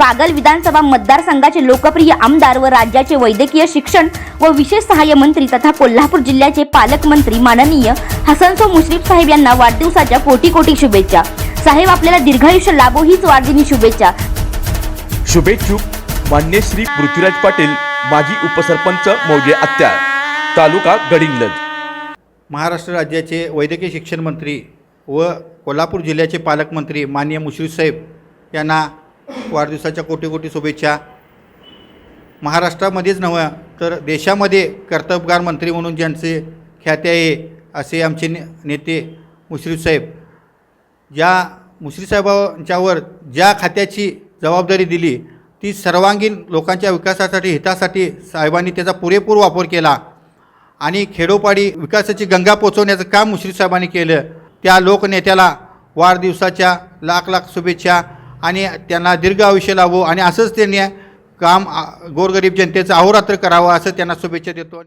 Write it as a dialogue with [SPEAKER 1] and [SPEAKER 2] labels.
[SPEAKER 1] कागल विधानसभा मतदारसंघाचे लोकप्रिय आमदार व राज्याचे वैद्यकीय शिक्षण व विशेष सहाय्य मंत्री तथा कोल्हापूर जिल्ह्याचे पालकमंत्री माननीय हसनसो मुश्रीफ साहेब यांना वाढदिवसाच्या कोटी कोटी शुभेच्छा. साहेब आपल्याला दीर्घायुष्य लाभो हीच वाढदिनी शुभेच्छा.
[SPEAKER 2] शुभेच्छुक मान्य श्री पृथ्वीराज पाटील माजी उपसरपंच मौजे आत्या तालुका गडिंग्लज.
[SPEAKER 3] महाराष्ट्र राज्याचे वैद्यकीय शिक्षण मंत्री व कोल्हापूर जिल्ह्याचे पालकमंत्री माननीय मुश्रीफ साहेब यांना वाढदिवसाच्या कोटी कोटी शुभेच्छा. महाराष्ट्रामध्येच नव्हे तर देशामध्ये कर्तबगार मंत्री म्हणून ज्यांचे ख्याती आहे असे आमचे ने नेते मुश्रीफ साहेब. ज्या मुश्रीफ साहेबांच्यावर ज्या खात्याची जबाबदारी दिली ती सर्वांगीण लोकांच्या विकासासाठी हितासाठी साहेबांनी त्याचा पुरेपूर वापर केला आणि खेडोपाडी विकासाची गंगा पोचवण्याचं काम मुश्रीफ साहेबांनी केलं. त्या लोकनेत्याला वाढदिवसाच्या लाख लाख शुभेच्छा. आणि त्यांना दीर्घ आयुष्य लाभो आणि असंच त्यांनी काम गोरगरीब जनतेचं अहोरात्र करावं असं त्यांना शुभेच्छा देतो.